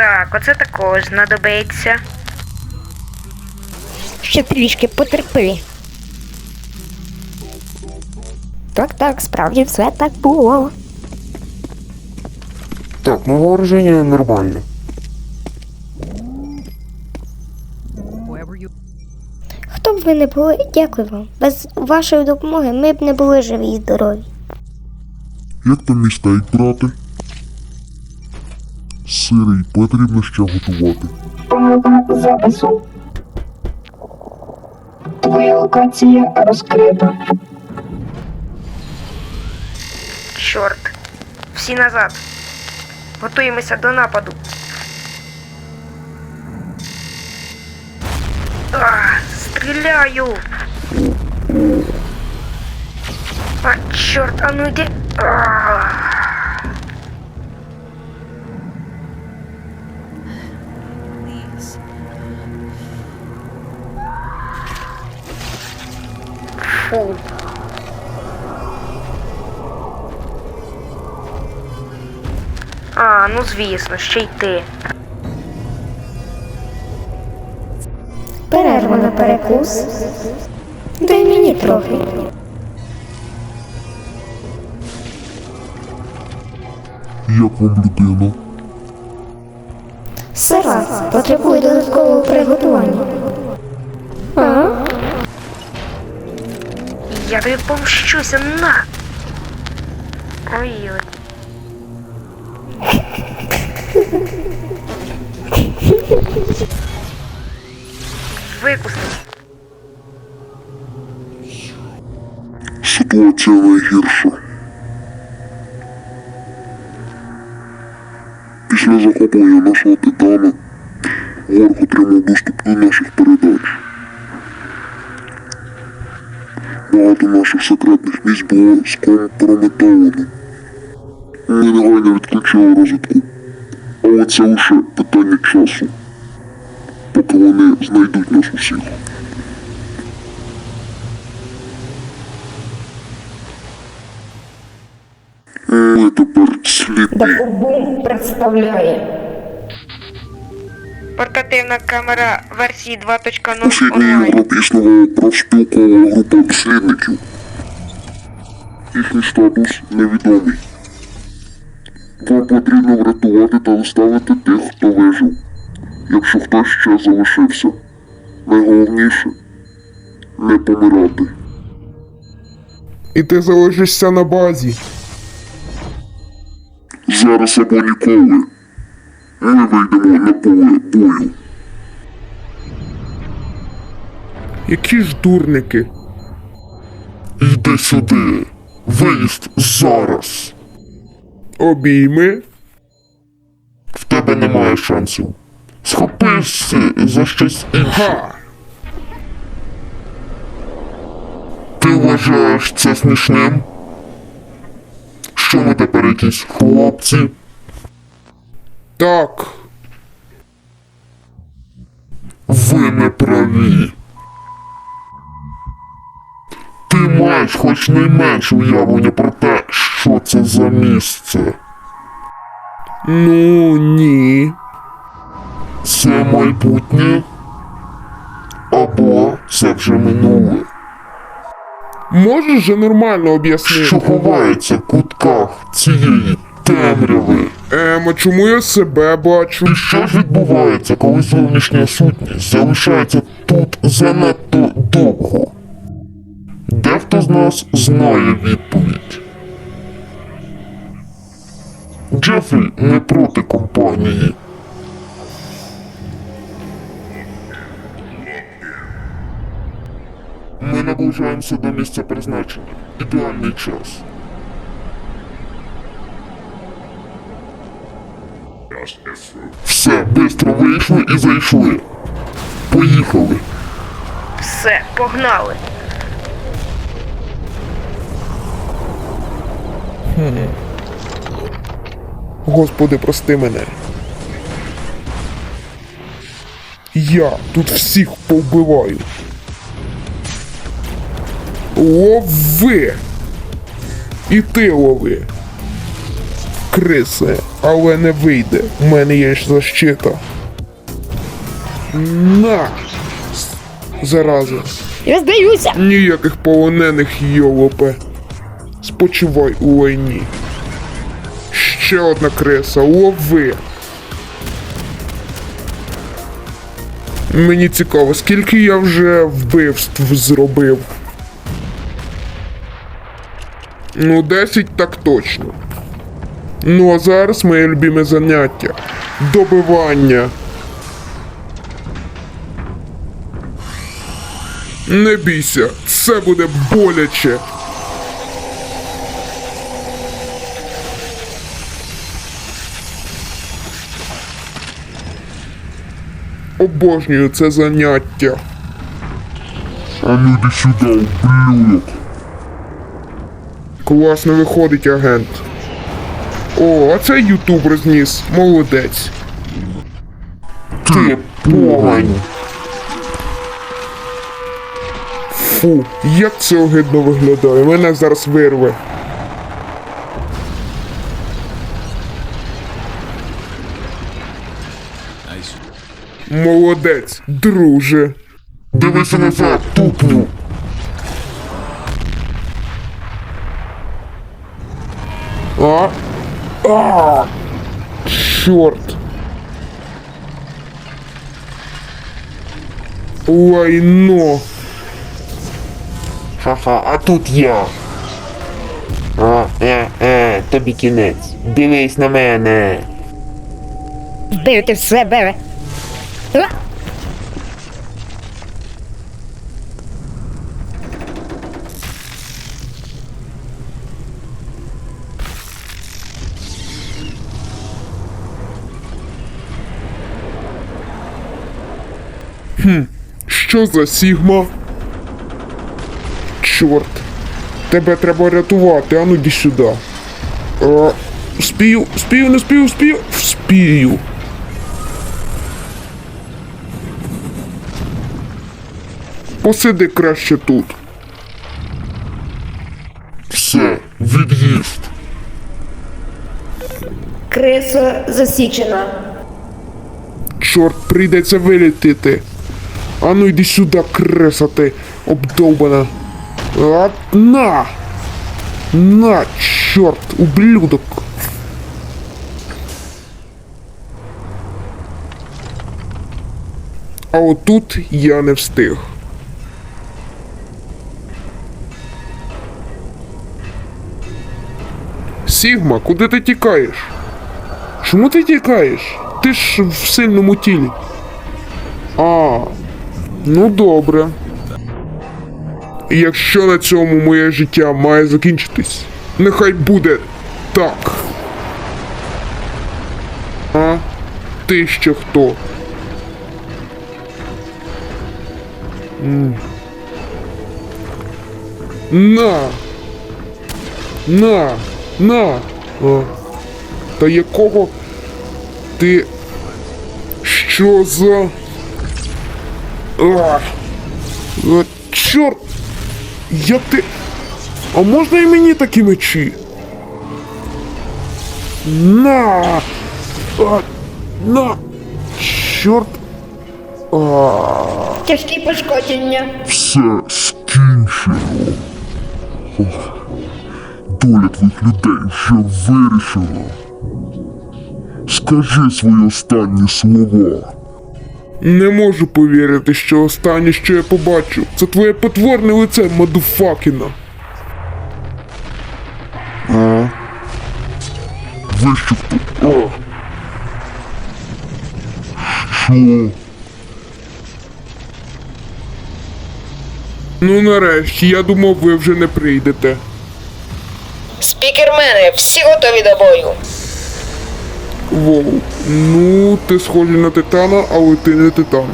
Так, оце також знадобиться. Ще трішки потерпи. Так, так, справді все так було. Так, ну вооружение нормально. Хто б ви не були, дякую вам. Без вашої допомоги ми б не були живі і здорові. Як там мій стейк, брате? Сирий, потрібно ще готувати. Помилка запису. Твоя локація розкрита. Чорт. Всі назад. Готуємося до нападу. А, стріляю. А, чорт, а ну йди. А. Фу. А, ну звісно, ще й ти. Перерва на перекус. Дай мені трохи. Як вам людина? Сира потребує додаткового приготування. Я тобі помщуся на. Ой-ой. Викусни. Ситуація найгірша. Після захоплення нашого титана ворог отримав доступ до наших передач. Багато наших секретних місць було скомпрометовано. Ми негайно відключили розвитку. Але це лише питання часу, поки вони знайдуть нас усіх. Ми тепер. Бум представляє. Портативна камера версії У 2.0 східній онлайн. Європі існувала профспілкова група дослідників. Їхній статус невідомий. Вам потрібно врятувати та доставити тих, хто вижив, якщо хтось ще залишився. Найголовніше не помирати. І ти залишишся на базі. Зараз або ніколи. Ми вийдемо на поле бою. Які ж дурники. Йди сюди. Виїзд зараз. Обійми. В тебе немає шансів. Схопися за щось інше. Ти вважаєш це смішним? Що ми тепер якісь хлопці? Так. Ви не праві. Ти маєш хоч найменше уявлення про те, що це за місце. Ну ні. Це майбутнє. Або це вже минуле. Можеш же нормально об'яснити? Що ховається в кутках цієї темряви. Ем, а чому я себе бачу? І що ж відбувається, коли зовнішня сутність залишається тут занадто довго? Дехто з нас знає відповідь. Джефрі не проти компанії. Ми наближаємося до місця призначення. Ідеальний час. Все, бистро вийшли і зайшли. Поїхали. Все, погнали. Господи, прости мене. Я тут всіх повбиваю. Лови! І ти лови. криси, але не вийде. У мене є ж защита. На! Зараза. Я здаюся. Ніяких полонених йолопе. Спочивай у лайні. Ще одна криса, лови. Мені цікаво, скільки я вже вбивств зробив. Ну, 10 так точно. Ну а зараз моє любиме заняття. Добивання. Не бійся, це буде боляче. Обожнюю це заняття. А ну йди сюди, ублюдок. Класно виходить агент. О, а це Ютуб розніс. Молодець. Ти погань. Фу, як це огидно виглядає. Мене зараз вирве. Молодець, друже. Дивися назад, тупу. А? А! Чорт. Лайно. Ха-ха, а тут я. О, е, е, тобі кінець. Дивись на мене. Вбити себе. А! Що за Сігма? Чорт. Тебе треба рятувати, ану йди сюди. А, спію, спію, не спію, спію. Спію. Посиди краще тут. Все, від'їзд. Криса засічена. Чорт, прийдеться вилітити. Ану йди сюди, криса ти, обдовбана. А, на! На, чорт, ублюдок. А отут я не встиг. Сігма, куди ти тікаєш? Чому ти тікаєш? Ти ж в сильному тілі. А, ну добре. Якщо на цьому моє життя має закінчитись, нехай буде так. А? Ти ще хто? На. На. На. А. Та якого ти. Що за. А, а, чорт! Як ти. А можна і мені такі мечі? На! А, на! Чорт! А, Тяжкі пошкодження. Все скінчено. Ох, Доля твоїх людей вже вирішена. Скажи свої останні слова. Не можу повірити, що останнє, що я побачив, це твоє потворне лице, Мадуфакіна. Ви що хто? А. Що? Ну нарешті, я думав, ви вже не прийдете. Спікермени, всі готові до бою. Воу. Ну, ти схожий на титана, але ти не титан.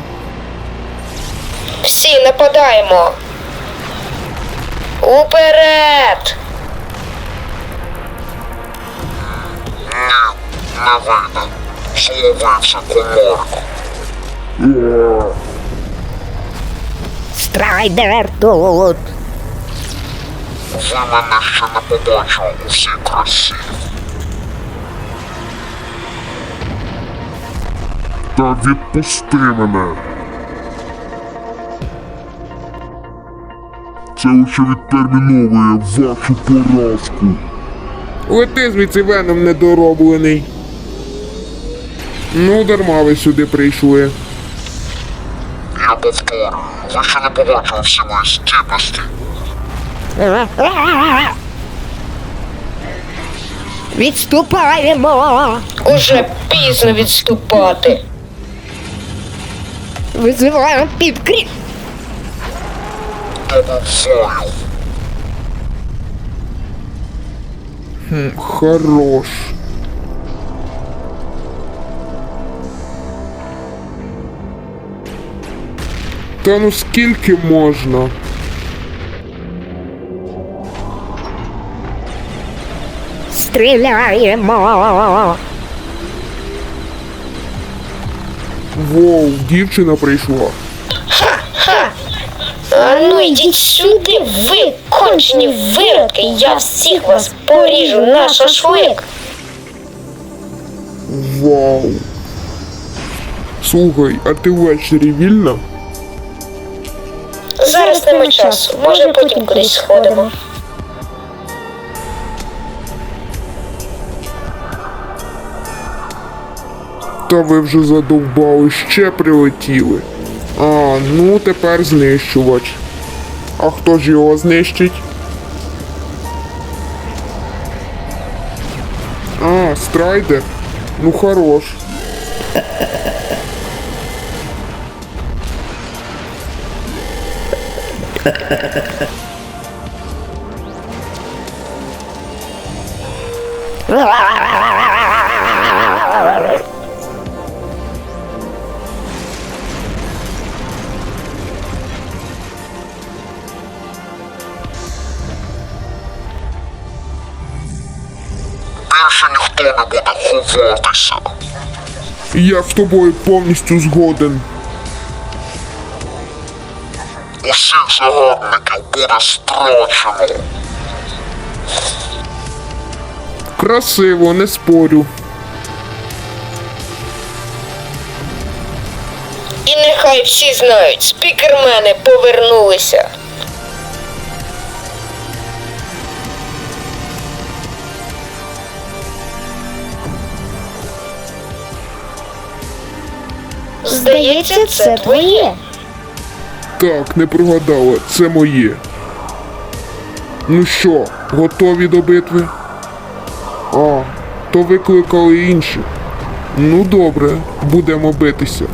Всі нападаємо. Уперед! Не вийде. Зловився коморку. Страйдер тут. Ви мене ще не побачили у всій красі. Та відпусти мене. Це лише відтерміновує вашу поразку. Лети звідси веном недороблений. Ну, дарма ви сюди прийшли. Я повторю, ви ще не побачили всі мої здібності. Відступаємо! Уже пізно відступати. Визиваємо підкріп! Домофону. Хорош. Та ну скільки можна? Стріляємо! Воу, дівчина прийшла. Ха-ха. А ну йдіть сюди, ви кончені виродки, я всіх вас поріжу на шашлик. Вау. Слухай, а ти ввечері вільна? Зараз нема часу, може потім кудись сходимо. Та ви вже задовбали, ще прилетіли. А, ну тепер знищувач. А хто ж його знищить? А, страйдер. Ну хорош. Більше ніхто не буде ховатися. Я з тобою повністю згоден. Усіх загарбників буде страчено. Красиво, не спорю. І нехай всі знають, спікермени повернулися. Здається, це твоє. Так, не прогадала, це моє. Ну що, готові до битви? А, то викликали інші. Ну добре, будемо битися.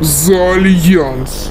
За альянс.